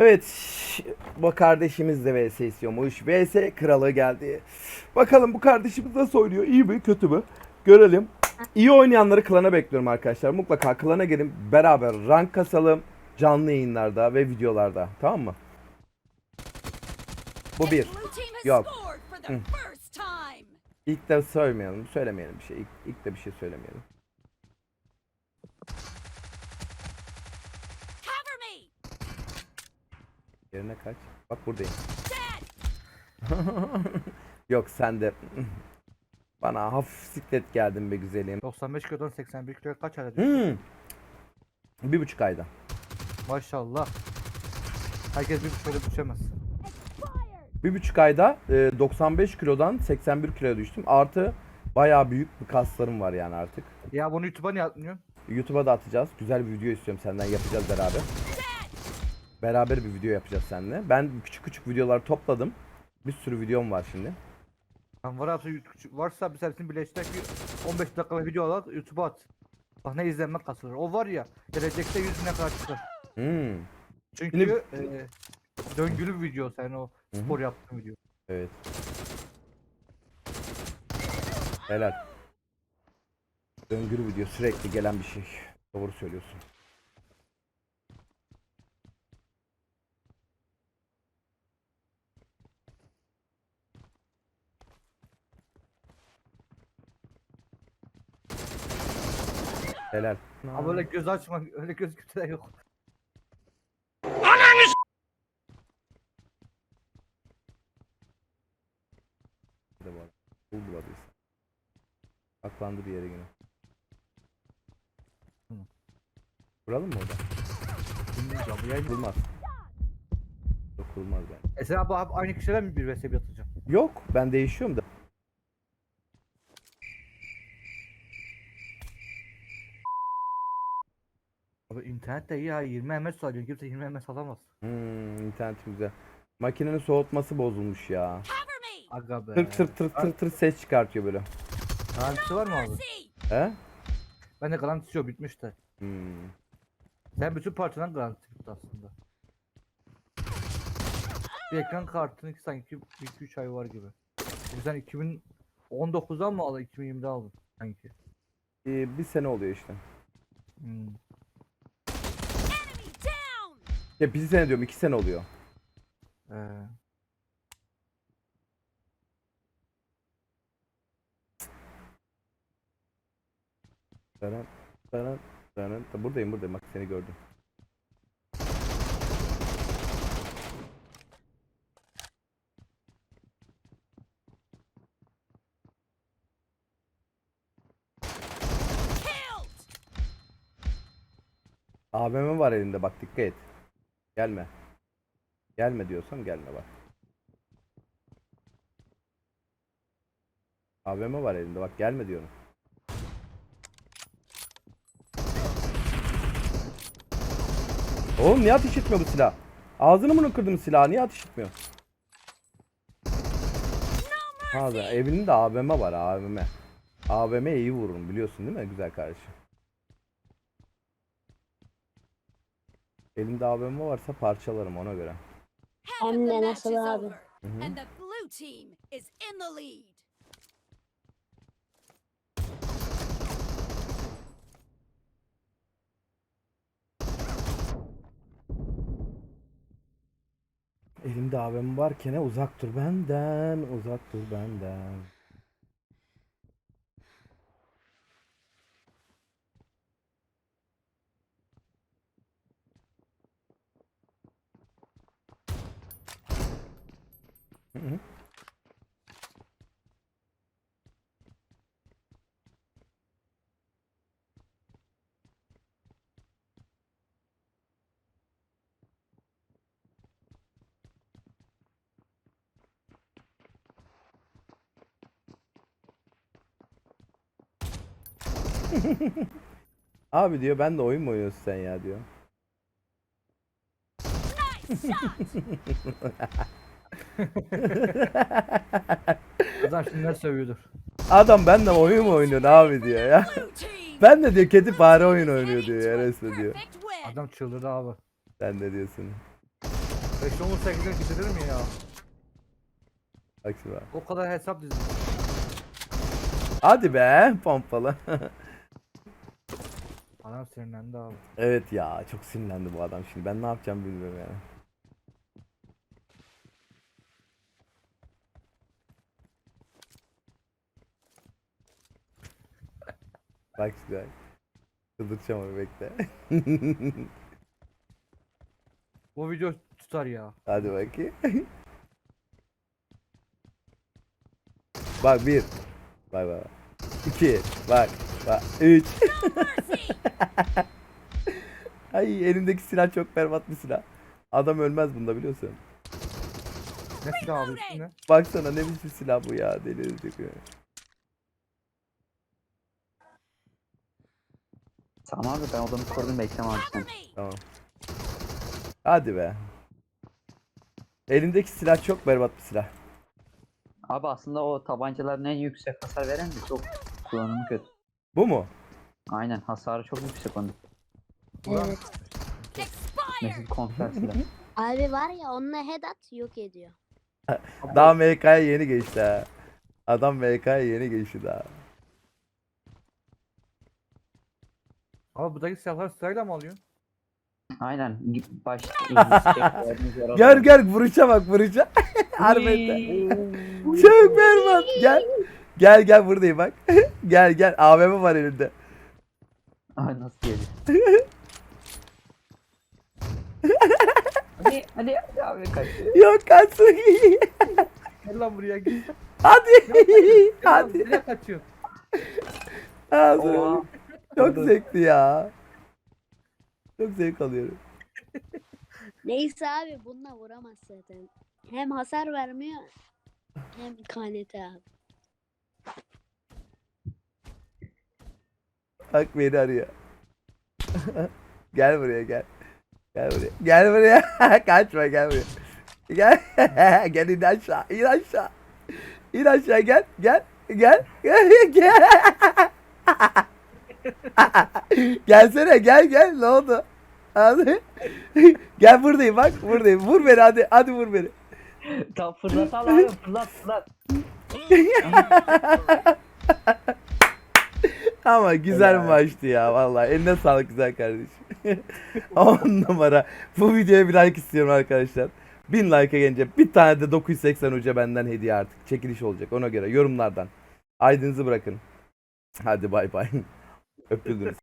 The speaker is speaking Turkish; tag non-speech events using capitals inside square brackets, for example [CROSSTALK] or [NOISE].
Evet. Bu kardeşimiz de VS istiyormuş. VS kralı geldi. Bakalım bu kardeşimiz nasıl oynuyor? İyi mi kötü mü? Görelim. İyi oynayanları klana bekliyorum arkadaşlar. Mutlaka klana gelin. Beraber rank kasalım. Canlı yayınlarda ve videolarda. Tamam mı? Bu bir. Yok. Hı. İlk de söylemeyelim. Söylemeyelim bir şey. İlk, ilk de bir şey söylemeyelim. Yerine kaç. Bak buradayım. [LAUGHS] Yok sen de. [LAUGHS] Bana hafif siklet geldin be güzelim. 95 kilodan 81 kiloya kaç ayda düştü? Hmm. Bir buçuk ayda. Maşallah. Herkes bir şöyle düşemez. Bir buçuk ayda e, 95 kilodan 81 kiloya düştüm. Artı bayağı büyük bir kaslarım var yani artık. Ya bunu YouTube'a niye atmıyorsun? YouTube'a da atacağız. Güzel bir video istiyorum senden. Yapacağız beraber. Beraber bir video yapacağız seninle. Ben küçük küçük videolar topladım. Bir sürü videom var şimdi. Lan var abi varsa biz hepsini birleştirerek bir 15 dakika video alarak YouTube'a at. Bak ne izlenme kasılır. O var ya gelecekte 100 bine kadar çıkar. Hmm. Çünkü e, döngülü bir video sen o Hı hı. spor yaptığın video. Evet. Helal. Döngülü video sürekli gelen bir şey. Doğru söylüyorsun. Helal. Ama öyle göz açma, öyle göz kütüğü yok. De var. Bul buladıysa. Aklandı bir yere yine. Hı. Kuralım mı orada? Bilmiyorum bu yayın. Kurulmaz. Yok kurulmaz yani. E sen abi, abi aynı kişiler mi bir bir atacağım? Yok ben değişiyorum da. Abi internet de iyi ya 20 ms alıyor kimse 20 ms alamaz. Hmm, internetim güzel. Makinenin soğutması bozulmuş ya. Aga be. Tır tır tır tır tır ses çıkartıyor böyle. Garantisi var mı abi? He? Ben de garantisi yok bitmişti. Hmm. Sen bütün parçadan garantisi bitti aslında. Bir ekran kartının ki sanki 2-3 ay var gibi. Bu sen 2019'dan mı aldın 2020'de aldın sanki. Ee, bir sene oluyor işte. Hmm. Ya bir sene diyorum iki sene oluyor. Ee, Taran, taran, taran. Buradayım buradayım bak seni gördüm. AVM var elinde bak dikkat et. Gelme. Gelme diyorsam gelme bak. AVM var elinde bak gelme diyorum. Oğlum niye ateş etmiyor bu silah? Ağzını mı kırdım silahı? Niye ateş etmiyor? Ha da evinde AVM var AVM. AVM iyi vururum biliyorsun değil mi güzel kardeşim? Elimde AVM varsa parçalarım ona göre. Hem de nasıl abi? Hı hı. And the blue team is in the lead. Elimde AVM varken uzak dur benden, uzak dur benden. Hı. [LAUGHS] Abi diyor ben de oyun mu oynuyorsun sen ya diyor. [LAUGHS] Adam şimdi ne sövüyordur. Adam ben de oyun mu oynuyorsun abi diyor ya. Ben de diyor kedi fare oyun oynuyor diyor ya resmen diyor. Adam çıldırdı abi. Sen ne diyorsun? 5 10 8'den bitirir mi ya? Bak şimdi bak. O kadar hesap dizdim. Hadi be pompalı. Anam sinirlendi abi. evet ya çok sinirlendi bu adam şimdi. Ben ne yapacağım bilmiyorum yani. Bak şimdi. Kıldıracağım onu bekle. [LAUGHS] Bu video tutar ya. Hadi bakayım. [LAUGHS] bak bir. Bak bak. İki. Bak. Bak. Üç. [LAUGHS] Ay elimdeki silah çok berbat bir silah. Adam ölmez bunda biliyorsun. Ne silah abi üstünde? Baksana ne biçim silah bu ya delirecek ya. Tamam abi ben odamı kurdum bekleme abi sen. Tamam. Hadi be. Elindeki silah çok berbat bir silah. Abi aslında o tabancaların en yüksek hasar veren de çok kullanımı kötü. Bu mu? Aynen hasarı çok yüksek onun. Evet. Mesela konfer [LAUGHS] silah. Abi var ya onunla head at yok ediyor. Daha MK'ya yeni geçti ha. Adam MK'ya yeni geçti daha. Abi buradaki silahları sırayla mı alıyorsun? Aynen baş [LAUGHS] Gel gel vuruşa bak vuruşa. [LAUGHS] Harbiden. Çok berbat. Gel. Gel gel buradayım bak. [LAUGHS] gel gel AVM var elinde. Ay nasıl geliyor? hadi hadi hadi abi kaç. Yok kaçsın. Gel lan buraya hadi. Gel lan, hadi. Nereye kaçıyorsun? Ağzına. Çok zevkli ya. Çok zevk alıyorum. Neyse abi bununla vuramaz zaten. Hem hasar vermiyor hem kanete abi. Bak beni arıyor. [LAUGHS] gel buraya gel. Gel buraya. Gel buraya. [LAUGHS] Kaçma gel buraya. Gel. [LAUGHS] gel in aşağı. İn aşağı. İn aşağı gel. Gel. Gel. Gel. gel. [LAUGHS] Gelsene gel gel. Ne oldu? Hadi. [LAUGHS] gel buradayım bak buradayım. Vur beni hadi. Hadi vur beni. Tamam fırlat al abi fırlat fırlat. [LAUGHS] Ama güzel Helal. maçtı ya vallahi. Eline sağlık güzel kardeşim. 10 numara. Bu videoya bir like istiyorum arkadaşlar. 1000 like'a gelince bir tane de 980 hoca benden hediye artık. Çekiliş olacak ona göre yorumlardan. Aydınızı bırakın. Hadi bay bay. apelido